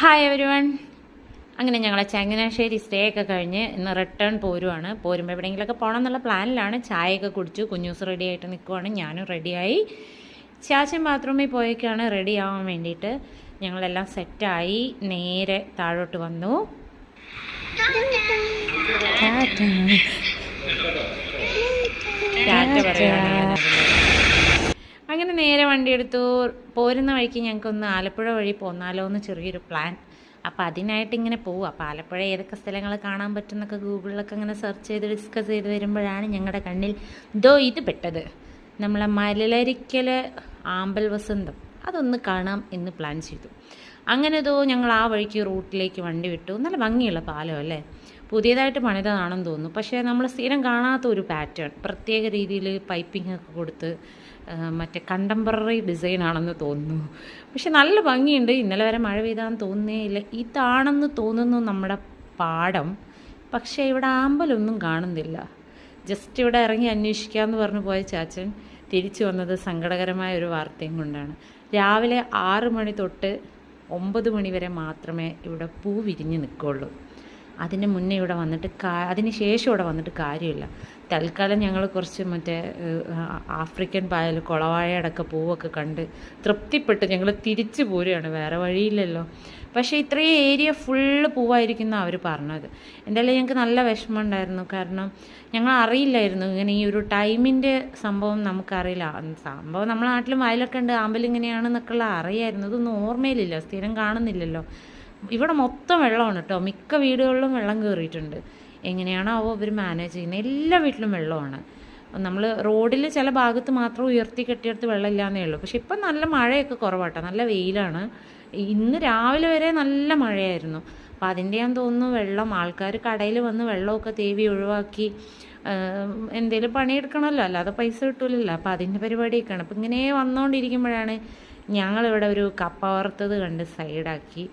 Hi everyone അങ്ങനെ ഞങ്ങളെ Changanassery stay ഒക്കെ കഴിഞ്ഞ് ഇന്ന് റിട്ടേൺ പോരുവാണ്. പോരുമ്പോൾ എവിടെയെങ്കിലുമൊക്കെ പോകണം എന്നുള്ള പ്ലാനിലാണ് ചായയൊക്കെ കുടിച്ചു കുഞ്ഞൂസ് റെഡി ആയിട്ട് നിൽക്കുവാണ് ഞാനും റെഡിയായി ചാച്ചൻ ബാത്റൂമിൽ പോയേക്കാണ് റെഡി ആവാൻ വേണ്ടിയിട്ട്. ഞങ്ങളെല്ലാം സെറ്റായി നേരെ താഴോട്ട് വന്നു. ടാറ്റ പറയുകയാണ് നേരെ വണ്ടി പോരുന്ന വഴിക്ക് ഞങ്ങൾക്കൊന്ന് ആലപ്പുഴ വഴി പോന്നാലോ എന്ന് ചെറിയൊരു പ്ലാൻ അപ്പോൾ അതിനായിട്ട് ഇങ്ങനെ പോവുക അപ്പോൾ ആലപ്പുഴ ഏതൊക്കെ സ്ഥലങ്ങൾ കാണാൻ പറ്റുന്നൊക്കെ ഗൂഗിളിലൊക്കെ ഇങ്ങനെ സെർച്ച് ചെയ്ത് ഡിസ്കസ് ചെയ്ത് വരുമ്പോഴാണ് ഞങ്ങളുടെ കണ്ണിൽ ദോ ഇത് പെട്ടത്. നമ്മളെ മലരിക്കൽ ആമ്പൽ വസന്തം അതൊന്ന് കാണാം എന്ന് പ്ലാൻ ചെയ്തു. അങ്ങനെ ഇതോ ഞങ്ങൾ ആ വഴിക്ക് റൂട്ടിലേക്ക് വണ്ടി വിട്ടു. നല്ല ഭംഗിയുള്ള പാലം അല്ലേ? പുതിയതായിട്ട് പണിതതാണെന്ന് തോന്നുന്നു. പക്ഷേ നമ്മൾ സ്ഥിരം കാണാത്ത ഒരു പാറ്റേൺ പ്രത്യേക രീതിയിൽ പൈപ്പിംഗ് ഒക്കെ കൊടുത്ത് മറ്റേ കണ്ടംപററി ഡിസൈൻ ആണെന്ന് തോന്നുന്നു. പക്ഷെ നല്ല ഭംഗിയുണ്ട്. ഇന്നലെ വരെ മഴ പെയ്താന്ന് തോന്നുന്നേ ഇല്ല ഇതാണെന്ന് തോന്നുന്നു നമ്മുടെ പാടം. പക്ഷേ ഇവിടെ ആമ്പലൊന്നും കാണുന്നില്ല. ജസ്റ്റ് ഇവിടെ ഇറങ്ങി അന്വേഷിക്കാമെന്ന് പറഞ്ഞു പോയ ചാച്ചൻ തിരിച്ചു വന്നത് സങ്കടകരമായ ഒരു വാർത്തയും കൊണ്ടാണ്. രാവിലെ ആറ് മണി തൊട്ട് ഒമ്പത് മണി വരെ മാത്രമേ ഇവിടെ പൂ വിരിഞ്ഞ് നിൽക്കുള്ളൂ. അതിന് മുന്നേ ഇവിടെ വന്നിട്ട് കാ അതിന് ശേഷം ഇവിടെ വന്നിട്ട് കാര്യമില്ല. തൽക്കാലം ഞങ്ങൾ കുറച്ച് മറ്റേ ആഫ്രിക്കൻ പായൽ കുളവാഴയടക്ക പൂവൊക്കെ കണ്ട് തൃപ്തിപ്പെട്ട് ഞങ്ങൾ തിരിച്ചു പോരുകയാണ്. വേറെ വഴിയില്ലല്ലോ. പക്ഷേ ഇത്രയും ഏരിയ ഫുള്ള് പൂവായിരിക്കുന്ന അവർ പറഞ്ഞത്. എന്തായാലും ഞങ്ങൾക്ക് നല്ല വിഷമം ഉണ്ടായിരുന്നു കാരണം ഞങ്ങൾ അറിയില്ലായിരുന്നു. ഇങ്ങനെ ഈ ഒരു ടൈമിന്റെ സംഭവം നമുക്കറിയില്ല. സംഭവം നമ്മളെ നാട്ടിലും വയലൊക്കെ ഉണ്ട്. ആമ്പൽ ഇങ്ങനെയാണെന്നൊക്കെയുള്ള അറിയായിരുന്നു. ഇതൊന്നും ഓർമ്മയിലില്ല. സ്ഥിരം കാണുന്നില്ലല്ലോ. ഇവിടെ മൊത്തം വെള്ളമാണ് കേട്ടോ. മിക്ക വീടുകളിലും വെള്ളം കയറിയിട്ടുണ്ട് എങ്ങനെയാണോ അവ ഇവർ മാനേജ് ചെയ്യുന്നത് എല്ലാ വീട്ടിലും വെള്ളമാണ്. നമ്മൾ റോഡിൽ ചില ഭാഗത്ത് മാത്രം ഉയർത്തി കെട്ടിയെടുത്ത് വെള്ളമില്ലാന്നേ ഉള്ളൂ. പക്ഷെ ഇപ്പം നല്ല മഴയൊക്കെ കുറവാട്ടോ. നല്ല വെയിലാണ്. ഇന്ന് രാവിലെ വരെ നല്ല മഴയായിരുന്നു. അപ്പം അതിന്റെ ഞാൻ തോന്നുന്നു വെള്ളം ആൾക്കാർ കടയിൽ വന്ന് വെള്ളമൊക്കെ തേവി ഒഴിവാക്കി എന്തെങ്കിലും പണിയെടുക്കണമല്ലോ. അല്ലാതെ പൈസ കിട്ടൂലല്ലോ. അപ്പം അതിന്റെ പരിപാടിയൊക്കെയാണ്. അപ്പം ഇങ്ങനെ വന്നുകൊണ്ടിരിക്കുമ്പോഴാണ് ഞങ്ങളിവിടെ ഒരു കപ്പ വറുത്തത് കണ്ട് സൈഡാക്കി.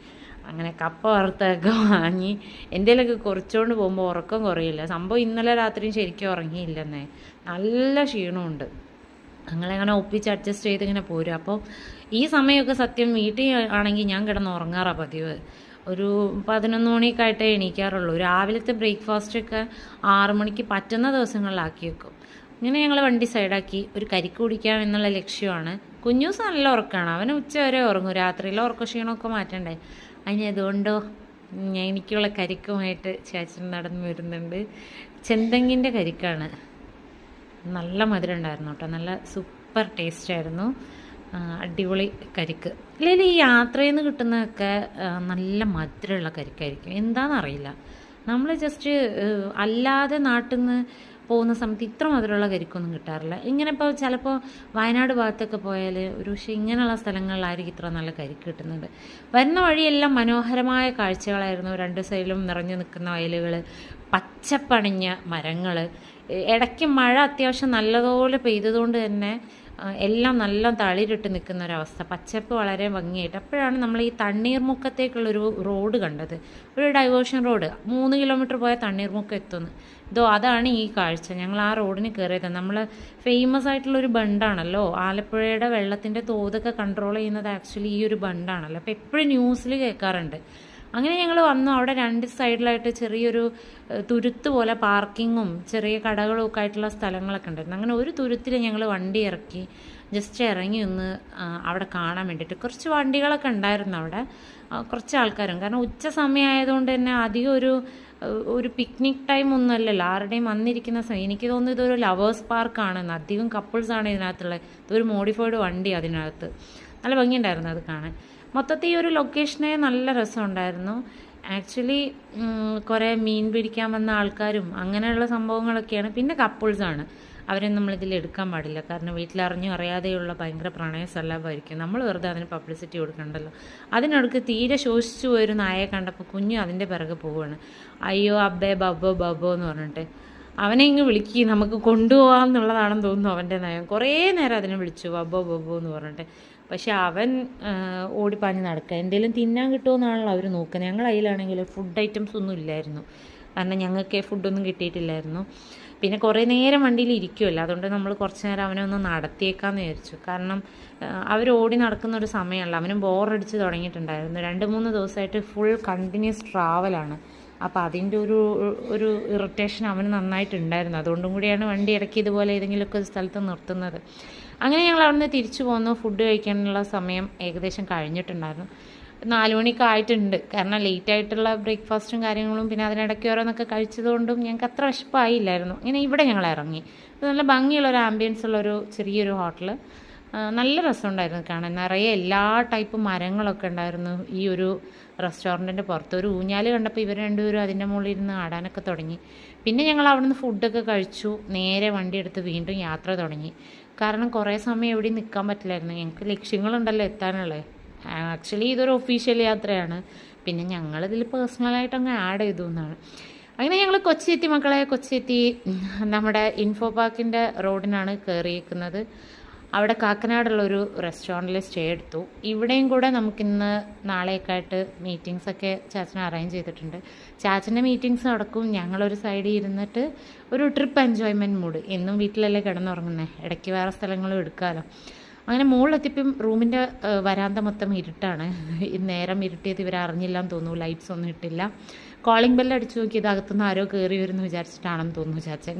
അങ്ങനെ കപ്പ വറുത്തൊക്കെ വാങ്ങി എന്തേലൊക്കെ കുറച്ചുകൊണ്ട് പോകുമ്പോൾ ഉറക്കം കുറയില്ല. സംഭവം ഇന്നലെ രാത്രിയും ശരിക്കും ഉറങ്ങിയില്ലെന്നേ. നല്ല ക്ഷീണമുണ്ട്. ഞങ്ങളങ്ങനെ ഒപ്പിച്ച് അഡ്ജസ്റ്റ് ചെയ്ത് ഇങ്ങനെ പോരും. അപ്പോൾ ഈ സമയമൊക്കെ സത്യം വീട്ടിൽ ആണെങ്കിൽ ഞാൻ കിടന്ന് ഉറങ്ങാറാണ് പതിവ്. ഒരു പതിനൊന്ന് മണിയൊക്കെ ആയിട്ടേ എണീക്കാറുള്ളൂ. രാവിലത്തെ ബ്രേക്ക്ഫാസ്റ്റൊക്കെ ആറു മണിക്ക് പറ്റുന്ന ദിവസങ്ങളിലാക്കി വെക്കും. ഇങ്ങനെ ഞങ്ങൾ വണ്ടി സൈഡാക്കി ഒരു കരിക്ക് കുടിക്കാം എന്നുള്ള ലക്ഷ്യമാണ്. കുഞ്ഞൂസ് നല്ല ഉറക്കമാണ് അവന് ഉച്ച വരെ ഉറങ്ങും. രാത്രിയിലെ ഉറക്ക ക്ഷീണമൊക്കെ മാറ്റണ്ടേ? അതിന് അതുകൊണ്ടോ എനിക്കുള്ള കരിക്കുമായിട്ട് ചേച്ചൻ നടന്നു വരുന്നുണ്ട്. ചെന്തെങ്ങിന്റെ കരിക്കാണ്. നല്ല മധുരം ഉണ്ടായിരുന്നു കേട്ടോ. നല്ല സൂപ്പർ ടേസ്റ്റ് ആയിരുന്നു. അടിപൊളി കരിക്ക്. അല്ലെങ്കിൽ ഈ യാത്രയിൽ നിന്ന് കിട്ടുന്നതൊക്കെ നല്ല മധുരമുള്ള കരിക്കായിരിക്കും. എന്താണെന്നറിയില്ല നമ്മൾ ജസ്റ്റ് അല്ലാതെ നാട്ടിൽ നിന്ന് പോകുന്ന സമയത്ത് ഇത്ര മധുരമുള്ള കരിക്കൊന്നും കിട്ടാറില്ല. ഇങ്ങനെ ഇപ്പോൾ ചിലപ്പോൾ വയനാട് ഭാഗത്തൊക്കെ പോയാൽ ഒരു പക്ഷേ ഇങ്ങനെയുള്ള സ്ഥലങ്ങളിലായിരിക്കും ഇത്ര നല്ല കരിക്ക് കിട്ടുന്നത്. വരുന്ന വഴിയെല്ലാം മനോഹരമായ കാഴ്ചകളായിരുന്നു. രണ്ട് സൈഡിലും നിറഞ്ഞു നിൽക്കുന്ന വയലുകൾ പച്ചപ്പണിഞ്ഞ മരങ്ങൾ ഇടയ്ക്ക് മഴ അത്യാവശ്യം നല്ലതുപോലെ പെയ്തതുകൊണ്ട് തന്നെ എല്ലാം നല്ല തളിരിട്ട് നിൽക്കുന്ന ഒരവസ്ഥ പച്ചപ്പ് വളരെ ഭംഗിയായിട്ട്. അപ്പോഴാണ് നമ്മൾ ഈ തണ്ണീർമുക്കത്തേക്കുള്ളൊരു റോഡ് കണ്ടത്. ഒരു ഡൈവേർഷൻ റോഡ്. മൂന്ന് കിലോമീറ്റർ പോയാൽ തണ്ണീർമുക്കം എത്തുന്നു. ഇതോ അതാണ് ഈ കാഴ്ച. ഞങ്ങൾ ആ റോഡിന് കയറിയത്. നമ്മൾ ഫേമസ് ആയിട്ടുള്ളൊരു ബണ്ടാണല്ലോ. ആലപ്പുഴയുടെ വെള്ളത്തിന്റെ തോതൊക്കെ കൺട്രോൾ ചെയ്യുന്നത് ആക്ച്വലി ഈ ഒരു ബണ്ടാണല്ലോ. അപ്പോൾ എപ്പോഴും ന്യൂസിൽ കേൾക്കാറുണ്ട്. അങ്ങനെ ഞങ്ങൾ വന്നു. അവിടെ രണ്ട് സൈഡിലായിട്ട് ചെറിയൊരു തുരുത്ത് പോലെ പാർക്കിങ്ങും ചെറിയ കടകളും ഒക്കെ ആയിട്ടുള്ള സ്ഥലങ്ങളൊക്കെ ഉണ്ടായിരുന്നു. അങ്ങനെ ഒരു തുരുത്തിൽ ഞങ്ങൾ വണ്ടി ഇറക്കി ജസ്റ്റ് ഇറങ്ങി ഒന്ന് അവിടെ കാണാൻ വേണ്ടിയിട്ട്. കുറച്ച് വണ്ടികളൊക്കെ ഉണ്ടായിരുന്നു അവിടെ കുറച്ച് ആൾക്കാരും. കാരണം ഉച്ച സമയമായതുകൊണ്ട് തന്നെ അധികം ഒരു ഒരു പിക്നിക് ടൈം ഒന്നും അല്ലല്ലോ. ആരുടെയും വന്നിരിക്കുന്ന സമയം. എനിക്ക് തോന്നുന്നു ഇതൊരു ലവേഴ്സ് പാർക്കാണെന്ന് അധികം കപ്പിൾസാണ് ഇതിനകത്തുള്ളത്. ഇതൊരു മോഡിഫൈഡ് വണ്ടി അതിനകത്ത്. നല്ല ഭംഗിയുണ്ടായിരുന്നു അത് കാണാൻ. മൊത്തത്തിൽ ഈ ഒരു ലൊക്കേഷനെ നല്ല രസമുണ്ടായിരുന്നു. ആക്ച്വലി കുറേ മീൻ പിടിക്കാൻ വന്ന ആൾക്കാരും അങ്ങനെയുള്ള സംഭവങ്ങളൊക്കെയാണ്. പിന്നെ കപ്പിൾസാണ് അവരെ നമ്മളിതിൽ എടുക്കാൻ പാടില്ല. കാരണം വീട്ടിലറിഞ്ഞും അറിയാതെയുള്ള ഭയങ്കര പ്രണയ സല്ലാപമായിരിക്കും നമ്മൾ വെറുതെ അതിന് പബ്ലിസിറ്റി കൊടുക്കണ്ടല്ലോ. അതിനടുക്ക് തീരെ ശോഷിച്ചു പോയൊരു നായയെ കണ്ടപ്പോൾ കുഞ്ഞു അതിന്റെ പിറകെ പോവുകയാണ് അയ്യോ അബ്ബേ ബബോ ബബോ എന്ന് പറഞ്ഞിട്ട്. അവനെ ഇങ്ങ് വിളിക്കി. നമുക്ക് കൊണ്ടുപോകാം എന്നുള്ളതാണെന്ന് തോന്നുന്നു അവന്റെ നയം. കുറേ നേരം അതിനെ വിളിച്ചു. ബബോ ബബോ എന്ന് പറഞ്ഞിട്ട്. പക്ഷെ അവൻ ഓടിപ്പാഞ്ഞ് നടക്കുക എന്തെങ്കിലും തിന്നാൻ കിട്ടുമെന്നാണല്ലോ അവർ നോക്കുന്നത് ഞങ്ങൾ അതിലാണെങ്കിൽ ഫുഡ് ഐറ്റംസ് ഒന്നും ഇല്ലായിരുന്നു. കാരണം ഞങ്ങൾക്ക് ഫുഡൊന്നും കിട്ടിയിട്ടില്ലായിരുന്നു. പിന്നെ കുറേ നേരം വണ്ടിയിൽ ഇരിക്കുമല്ലോ അതുകൊണ്ട് നമ്മൾ കുറച്ച് നേരം അവനെ ഒന്ന് നടത്തിയേക്കാമെന്ന് വിചാരിച്ചു. കാരണം അവർ ഓടി നടക്കുന്ന ഒരു സമയമല്ല. അവനും ബോറടിച്ച് തുടങ്ങിയിട്ടുണ്ടായിരുന്നു. രണ്ട് മൂന്ന് ദിവസമായിട്ട് ഫുൾ കണ്ടിന്യൂസ് ട്രാവലാണ് അപ്പോൾ അതിന്റെ ഒരു ഒരു ഇറിറ്റേഷൻ അവന് നന്നായിട്ടുണ്ടായിരുന്നു. അതുകൊണ്ടും കൂടിയാണ് വണ്ടി ഇടയ്ക്ക് ഇതുപോലെ ഏതെങ്കിലുമൊക്കെ ഒരു സ്ഥലത്ത് നിർത്തുന്നത്. അങ്ങനെ ഞങ്ങൾ അവിടുന്ന് തിരിച്ചു പോന്നു. ഫുഡ് കഴിക്കാനുള്ള സമയം ഏകദേശം കഴിഞ്ഞിട്ടുണ്ടായിരുന്നു. നാല് മണിയൊക്കെ ആയിട്ടുണ്ട്. കാരണം ലേറ്റ് ആയിട്ടുള്ള ബ്രേക്ക്ഫാസ്റ്റും കാര്യങ്ങളും പിന്നെ അതിനിടയ്ക്ക് ഓരോന്നൊക്കെ കഴിച്ചതുകൊണ്ടും ഞങ്ങൾക്ക് അത്ര വിശപ്പായില്ലായിരുന്നു. ഇങ്ങനെ ഇവിടെ ഞങ്ങൾ ഇറങ്ങി. നല്ല ഭംഗിയുള്ള ഒരു ആംബിയൻസ് ഉള്ള ഒരു ചെറിയൊരു ഹോട്ടൽ നല്ല രസമുണ്ടായിരുന്നു കാണാൻ. നിറയെ എല്ലാ ടൈപ്പ് മരങ്ങളൊക്കെ ഉണ്ടായിരുന്നു ഈ ഒരു റെസ്റ്റോറന്റിന്റെ പുറത്ത്. ഒരു ഊഞ്ഞാൽ കണ്ടപ്പോൾ ഇവർ രണ്ടുപേരും അതിന്റെ മുകളിൽ ഇരുന്ന് ആടാനൊക്കെ തുടങ്ങി. പിന്നെ ഞങ്ങൾ അവിടുന്ന് ഫുഡൊക്കെ കഴിച്ചു. നേരെ വണ്ടി എടുത്ത് വീണ്ടും യാത്ര തുടങ്ങി. കാരണം കുറേ സമയം എവിടെയും നിൽക്കാൻ പറ്റില്ലായിരുന്നു. ഞങ്ങൾക്ക് ലക്ഷ്യങ്ങളുണ്ടല്ലോ എത്താനുള്ളത്. ആക്ച്വലി ഇതൊരു ഒഫീഷ്യൽ യാത്രയാണ്. പിന്നെ ഞങ്ങളിതിൽ പേഴ്സണലായിട്ട് അങ്ങ് ആഡ് ചെയ്തു എന്നാണ്. അങ്ങനെ ഞങ്ങൾ കൊച്ചി എത്തി മക്കളെ കൊച്ചി എത്തി നമ്മുടെ ഇൻഫോ പാർക്കിന്റെ റോഡിനാണ് കയറിയേക്കുന്നത് അവിടെ കാക്കനാടുള്ളൊരു റെസ്റ്റോറന്റിൽ സ്റ്റേ എടുത്തു. ഇവിടെയും കൂടെ നമുക്കിന്ന് നാളെയൊക്കെ ആയിട്ട് മീറ്റിങ്സ് ഒക്കെ ചാച്ചൻ അറേഞ്ച് ചെയ്തിട്ടുണ്ട്. ചാച്ചന്റെ മീറ്റിങ്സ് നടക്കും. ഞങ്ങളൊരു സൈഡിൽ ഇരുന്നിട്ട് ഒരു ട്രിപ്പ് എൻജോയ്മെന്റ് മൂഡ് എന്നും വീട്ടിലല്ലേ കിടന്നുറങ്ങുന്നത് ഇടയ്ക്ക് വേറെ സ്ഥലങ്ങളും എടുക്കാമല്ലോ അങ്ങനെ മുകളിലെത്തിയപ്പം റൂമിന്റെ വരാന്ത മൊത്തം ഇരുട്ടാണ്. നേരം ഇരുട്ടിയത് ഇവർ അറിഞ്ഞില്ല എന്ന് തോന്നുന്നു. ലൈറ്റ്സ് ഒന്നും ഇട്ടില്ല. കോളിംഗ് ബെല്ല് അടിച്ചു ഇതകത്തുനിന്ന് അകത്തുനിന്ന് ആരോ കയറി വരുമെന്ന് വിചാരിച്ചിട്ടാണെന്ന് തോന്നുന്നു ചാച്ചൻ.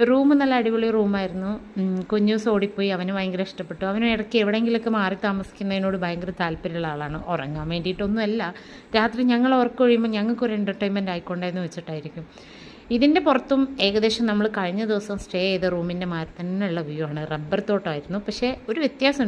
റൂം നല്ല അടിപൊളി റൂമായിരുന്നു. കുഞ്ഞു കുഞ്ഞൂസ് ഓടിപ്പോയി അവന് ഭയങ്കര ഇഷ്ടപ്പെട്ടു. അവന് ഇടയ്ക്ക് എവിടെയെങ്കിലുമൊക്കെ മാറി താമസിക്കുന്നതിനോട് ഭയങ്കര താല്പര്യമുള്ള ആളാണ് ഉറങ്ങാൻ വേണ്ടിയിട്ടൊന്നുമല്ല. രാത്രി ഞങ്ങൾ ഉറക്കൊഴിയുമ്പോൾ ഞങ്ങൾക്കൊരു എന്റർടൈൻമെന്റ് ആയിക്കോട്ടെ എന്ന് വെച്ചിട്ടായിരിക്കും. ഇതിന്റെ പുറത്തും ഏകദേശം നമ്മൾ കഴിഞ്ഞ ദിവസം സ്റ്റേ ചെയ്ത റൂമിന്റെ മാറി തന്നെയുള്ള വ്യൂ ആണ്. റബ്ബർ തോട്ടമായിരുന്നു പക്ഷേ ഒരു വ്യത്യാസം